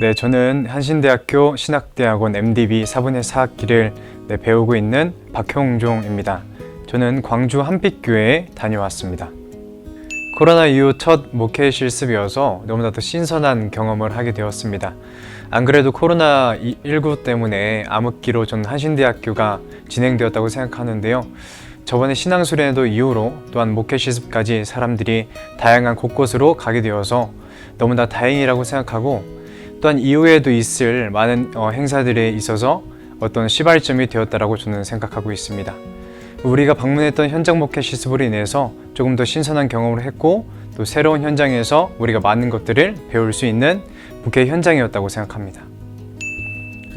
네, 저는 한신대학교 신학대학원 MDB 4분의 4학기를 네, 배우고 있는 박형종입니다. 저는 광주 한빛교회에 다녀왔습니다. 코로나 이후 첫 목회 실습이어서 너무나도 신선한 경험을 하게 되었습니다. 안 그래도 코로나19 때문에 암흑기로 전 한신대학교가 진행되었다고 생각하는데요. 저번에 신앙수련회도 이후로 또한 목회 실습까지 사람들이 다양한 곳곳으로 가게 되어서 너무나 다행이라고 생각하고 또한 이후에도 있을 많은 어, 행사들에 있어서 어떤 시발점이 되었다라고 저는 생각하고 있습니다. 우리가 방문했던 현장 목회 실습으로 인해서 조금 더 신선한 경험을 했고 또 새로운 현장에서 우리가 많은 것들을 배울 수 있는 목회 현장이었다고 생각합니다.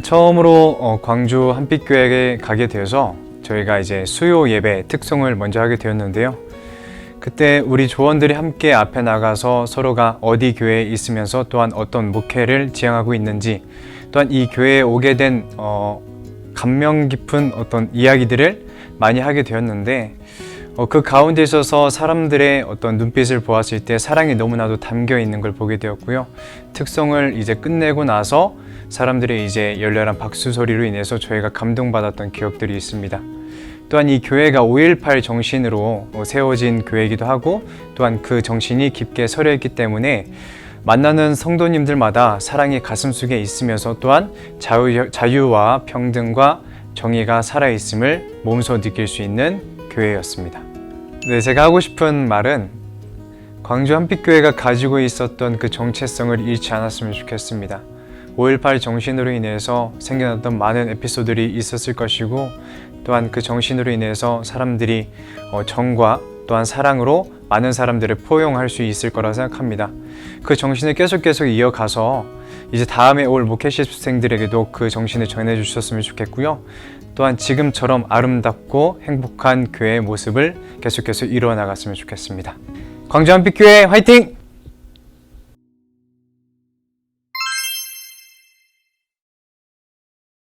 처음으로 어, 광주 한빛교회에 가게 되어서 저희가 이제 수요 예배 특송을 먼저 하게 되었는데요. 그때 우리 조원들이 함께 앞에 나가서 서로가 어디 교회에 있으면서 또한 어떤 목회를 지향하고 있는지 또한 이 교회에 오게 된 어, 감명 깊은 어떤 이야기들을 많이 하게 되었는데 어, 그 가운데 있어서 사람들의 어떤 눈빛을 보았을 때 사랑이 너무나도 담겨 있는 걸 보게 되었고요. 특성을 이제 끝내고 나서 사람들의 이제 열렬한 박수 소리로 인해서 저희가 감동받았던 기억들이 있습니다. 또한 이 교회가 5.18 정신으로 어, 세워진 교회이기도 하고 또한 그 정신이 깊게 서려 있기 때문에 만나는 성도님들마다 사랑이 가슴속에 있으면서 또한 자유, 자유와 평등과 정의가 살아있음을 몸소 느낄 수 있는 교회였습니다. 네, 제가 하고 싶은 말은 광주 한빛교회가 가지고 있었던 그 정체성을 잃지 않았으면 좋겠습니다. 5.18 정신으로 인해서 생겨났던 많은 에피소드들이 있었을 것이고 또한 그 정신으로 인해서 사람들이 어, 정과 또한 사랑으로 많은 사람들을 포용할 수 있을 거라 생각합니다. 그 정신을 계속 계속 이어가서 이제 다음에 올 목회 실습생들에게도 그 정신을 전해 주셨으면 좋겠고요. 또한 지금처럼 아름답고 행복한 교회의 모습을 계속해서 이루어 나갔으면 좋겠습니다. 광주 한빛교회 화이팅!